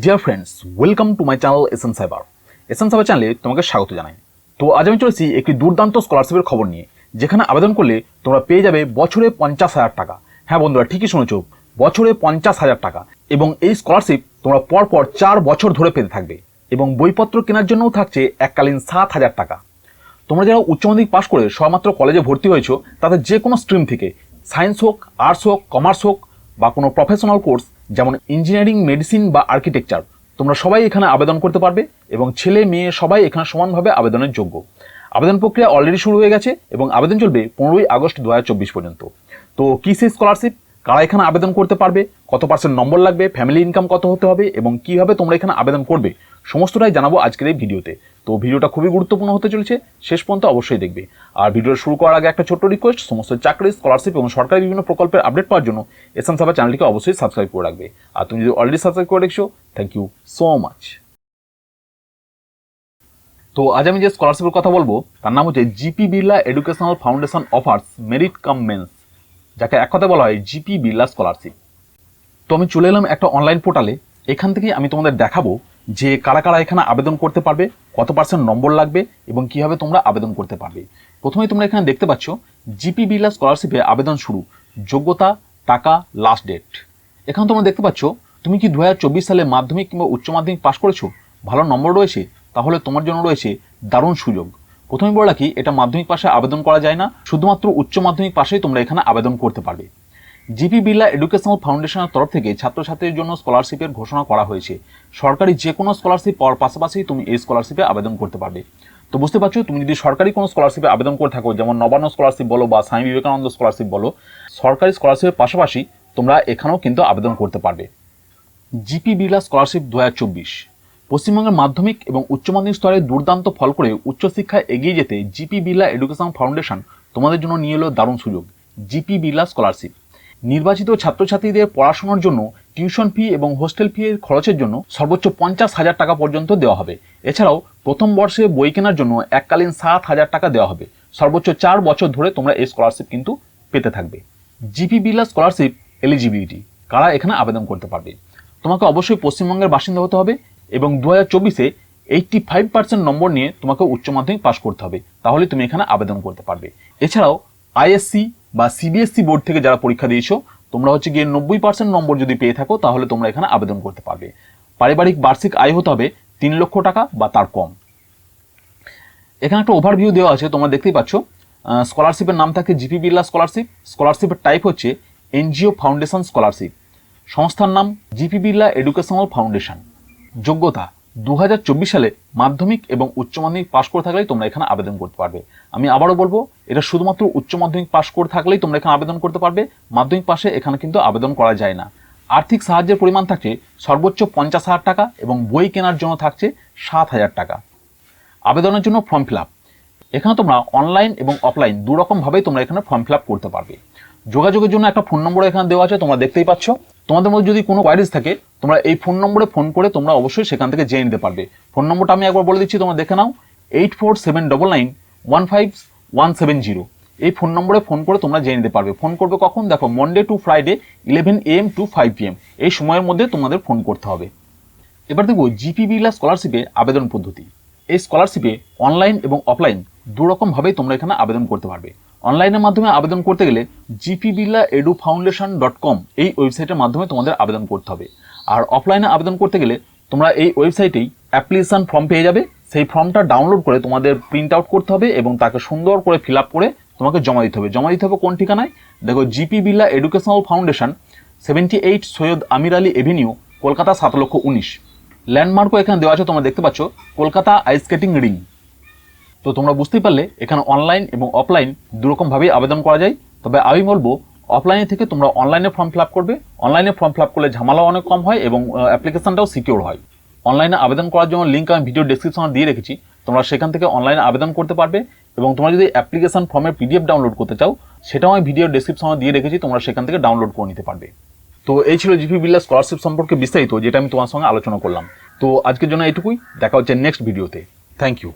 Dear friends welcome to my channel S N cyber S N cyber চ্যানেলে তোমাকে স্বাগত জানাই। তো আজ আমি চলেছি একটি দুর্দান্ত স্কলারশিপের খবর নিয়ে, যেখানে আবেদন করলে তোমরা পেয়ে যাবে বছরে পঞ্চাশ হাজার টাকা। হ্যাঁ বন্ধুরা, ঠিকই শুনেছ, বছরে পঞ্চাশ হাজার টাকা। এবং এই স্কলারশিপ তোমরা পরপর চার বছর ধরে পেতে থাকবে। এবং বইপত্র কেনার জন্যও থাকছে এককালীন সাত হাজার টাকা। তোমরা যারা উচ্চ মাধ্যমিক পাশ করে সবেমাত্র কলেজে ভর্তি হয়েছো, তাদের যে কোনো স্ট্রিম থেকে সায়েন্স হোক আর্টস হোক কমার্স হোক বা কোনো প্রফেশনাল কোর্স যেমন ইঞ্জিনিয়ারিং মেডিসিন বা আর্কিটেকচার তোমরা সবাই এখানে আবেদন করতে পারবে এবং ছেলে, মেয়ে সবাই এখানে সমানভাবে আবেদনের যোগ্য। আবেদন প্রক্রিয়া অলরেডি শুরু হয়ে গেছে এবং আবেদন চলবে পনেরোই আগস্ট দুহাজার চব্বিশ পর্যন্ত। তো কি সেই স্কলারশিপ কারা এখানে আবেদন করতে পারবে? কত পার্সেন্ট নম্বর লাগবে? ফ্যামিলি ইনকাম কত হতে হবে? এবং কীভাবে তোমরা এখানে আবেদন করবে? সমস্তটাই জানাব আজকের এই ভিডিওতে তো ভিডিওটা খুবই গুরুত্বপূর্ণ হতে চলেছে, শেষ পর্যন্ত অবশ্যই দেখবে। আর ভিডিও শুরু করার আগে একটা ছোট্ট রিকোয়েস্ট সমস্ত চাকরি স্কলারশিপ এবং সরকারি বিভিন্ন প্রকল্পের আপডেট পাওয়ার জন্য এসএম সাবা চ্যানেলটিকে অবশ্যই সাবস্ক্রাইব করে রাখবে। আর তুমি যদি অলরেডি সাবস্ক্রাইব করে রেখেছো থ্যাংক ইউ সো মাচ তো আজ আমি যে স্কলারশিপের কথা বলব, তার নাম হচ্ছে G P Birla educational foundation offers merit cum means যাকে এক কথায় বলা হয় জিপি বিড়লা স্কলারশিপ তো আমি চলে এলাম একটা অনলাইন পোর্টালে এখান থেকে আমি তোমাদের দেখাবো যে কারা কারা এখানে আবেদন করতে পারবে, কত পার্সেন্ট নম্বর লাগবে এবং কীভাবে তোমরা আবেদন করতে পারবে। প্রথমেই তোমরা এখানে দেখতে পাচ্ছ জিপি বিলা স্কলারশিপে আবেদন শুরু। যোগ্যতা, টাকা লাস্ট ডেট এখানে তোমরা দেখতে পাচ্ছ, তুমি কি দুহাজার চব্বিশ সালে মাধ্যমিক কিংবা উচ্চ মাধ্যমিক পাশ করেছ? ভালো নম্বর রয়েছে? তাহলে তোমার জন্য রয়েছে দারুণ সুযোগ। প্রথমে বলে রাখি এটা মাধ্যমিক পাশে আবেদন করা যায় না, শুধুমাত্র উচ্চ মাধ্যমিক পাশেই তোমরা এখানে আবেদন করতে পারবে। জিপি বিড়লা এডুকেশনাল ফাউন্ডেশনের তরফ থেকে ছাত্রছাত্রীদের জন্য স্কলারশিপের ঘোষণা করা হয়েছে। সরকারি যে কোনো স্কলারশিপ পাওয়ার পাশাপাশি তুমি এই স্কলারশিপে আবেদন করতে পারবে। তো বুঝতে পারছ, তুমি যদি সরকারি কোনো স্কলারশিপে আবেদন করে থাকো, যেমন নবান্ন স্কলারশিপ বলো বা স্বামী বিবেকানন্দ স্কলারশিপ বলো, সরকারি স্কলারশিপের পাশাপাশি তোমরা এখানেও কিন্তু আবেদন করতে পারবে। জিপি বিড়লা স্কলারশিপ দু হাজার চব্বিশ। পশ্চিমবঙ্গের মাধ্যমিক এবং উচ্চ মাধ্যমিক স্তরে দুর্দান্ত ফল করে উচ্চশিক্ষায় এগিয়ে যেতে জিপি বিড়লা এডুকেশন ফাউন্ডেশন তোমাদের জন্য নিয়ে এলো দারুণ সুযোগ। G P Birla scholarship. নির্বাচিত ছাত্রছাত্রীদের পড়াশোনার জন্য টিউশন ফি এবং হোস্টেল ফি এর খরচের জন্য সর্বোচ্চ পঞ্চাশ হাজার টাকা পর্যন্ত দেওয়া হবে। এছাড়াও প্রথম বর্ষে বই কেনার জন্য এককালীন সাত হাজার টাকা দেওয়া হবে। সর্বোচ্চ চার বছর ধরে তোমরা এই স্কলারশিপ কিন্তু পেতে থাকবে। জিপি বিড়লা স্কলারশিপ এলিজিবিলিটি কারা এখানে আবেদন করতে পারবে? তোমাকে অবশ্যই পশ্চিমবঙ্গের বাসিন্দা হতে হবে এবং দু হাজার চব্বিশে এইটটি ফাইভ পার্সেন্ট নম্বর নিয়ে তোমাকে উচ্চ মাধ্যমিক পাশ করতে হবে। তাহলে তুমি এখানে আবেদন করতে পারবে। এছাড়াও আইএসসি বা সিবিএসসি বোর্ড থেকে যারা পরীক্ষা দিয়েছ, তোমরা হচ্ছে গিয়ে নব্বই পার্সেন্ট নম্বর যদি পেয়ে থাকো, তাহলে তোমরা এখানে আবেদন করতে পারবে। পারিবারিক বার্ষিক আয় হতে হবে তিন লক্ষ টাকা বা তার কম। এখানে একটা ওভারভিউ দেওয়া আছে, তোমরা দেখতেই পাচ্ছ। স্কলারশিপের নাম থাকে জিপি বিড়লা স্কলারশিপ স্কলারশিপের টাইপ হচ্ছে এনজিও ফাউন্ডেশন স্কলারশিপ সংস্থার নাম জিপি বিড়লা এডুকেশনাল ফাউন্ডেশন যোগ্যতা দু হাজার চব্বিশ সালে মাধ্যমিক এবং উচ্চ মাধ্যমিক পাশ করে থাকলেই তোমরা এখানে আবেদন করতে পারবে। আমি আবারও বলব, এটা শুধুমাত্র উচ্চ মাধ্যমিক পাশ করে থাকলেই তোমরা এখানে আবেদন করতে পারবে। মাধ্যমিক পাশে এখানে কিন্তু আবেদন করা যায় না। আর্থিক সাহায্যের পরিমাণ থাকছে সর্বোচ্চ পঞ্চাশ হাজার টাকা এবং বই কেনার জন্য থাকছে সাত হাজার টাকা। আবেদনের জন্য ফর্ম ফিল আপ। এখানে তোমরা অনলাইন এবং অফলাইন দু রকমভাবেই তোমরা এখানে ফর্ম ফিল আপ করতে পারবে। যোগাযোগের জন্য একটা ফোন নম্বর এখানে দেওয়া আছে, তোমরা দেখতেই পাচ্ছ। তোমাদের মধ্যে যদি কোনো কোয়ারিজ থাকে, তোমরা এই ফোন নম্বরে ফোন করে তোমরা অবশ্যই সেখান থেকে জেনে নিতে পারবে। ফোন নম্বরটা আমি একবার বলে দিচ্ছি, তোমরা দেখে নাও। Eight four seven double nine one five one seven zero এই ফোন নম্বরে ফোন করে তোমরা জেনে নিতে পারবে। ফোন করবে কখন? দেখো Monday to Friday eleven A M to five PM এই সময়ের মধ্যে তোমাদের ফোন করতে হবে। এবার দেখব জিপি বিড়লা স্কলারশিপে আবেদন পদ্ধতি। এই স্কলারশিপে অনলাইন এবং অফলাইন দু রকমভাবেই তোমরা এখানে আবেদন করতে পারবে। অনলাইনের মাধ্যমে আবেদন করতে গেলে GP Birla edu foundation dot com এই ওয়েবসাইটের মাধ্যমে তোমাদের আবেদন করতে হবে। আর অফলাইনে আবেদন করতে গেলে তোমরা এই ওয়েবসাইটেই অ্যাপ্লিকেশন ফর্ম পেয়ে যাবে। সেই ফর্মটা ডাউনলোড করে তোমাদের প্রিন্ট আউট করতে হবে এবং তাকে সুন্দর করে ফিল আপ করে তোমাকে জমা দিতে হবে। জমা দিতে হবে কোন ঠিকানায়? দেখো GP Birla educational foundation seventy eight Syed Amir Ali avenue Kolkata সাত লক্ষ উনিশ। ল্যান্ডমার্কও এখানে দেওয়া আছে, তোমরা দেখতে পাচ্ছ। কলকাতা আইস স্কেটিং রিং তো তোমরা বুঝতেই পারলে, এখানে অনলাইন এবং অফলাইন দুরকমভাবেই আবেদন করা যায়। তবে আমি বলব অফলাইনে থেকে তোমরা অনলাইনে ফর্ম ফিল করবে। অনলাইনে ফর্ম ফিল করলে ঝামেলাও অনেক কম হয় এবং অ্যাপ্লিকেশনটাও সিকিউর হয়। অনলাইনে আবেদন করার জন্য লিঙ্ক আমি ভিডিও ডেসক্রিপশনে দিয়ে রেখেছি। তোমরা সেখান থেকে অনলাইনে আবেদন করতে পারবে এবং তোমরা যদি অ্যাপ্লিকেশন ফর্মের পিডিএফ ডাউনলোড করতে চাও, সেটাও আমি ভিডিও ডেসক্রিপশনে দিয়ে রেখেছি, তোমরা সেখান থেকে ডাউনলোড করে নিতে পারবে। তো এই ছিল জিপি বিল্লা স্কলারশিপ সম্পর্কে বিস্তারিত, যেটা আমি তোমার সঙ্গে আলোচনা করলাম। তো আজকের জন্য এটুকুই দেখা হচ্ছে নেক্সট ভিডিওতে থ্যাংক ইউ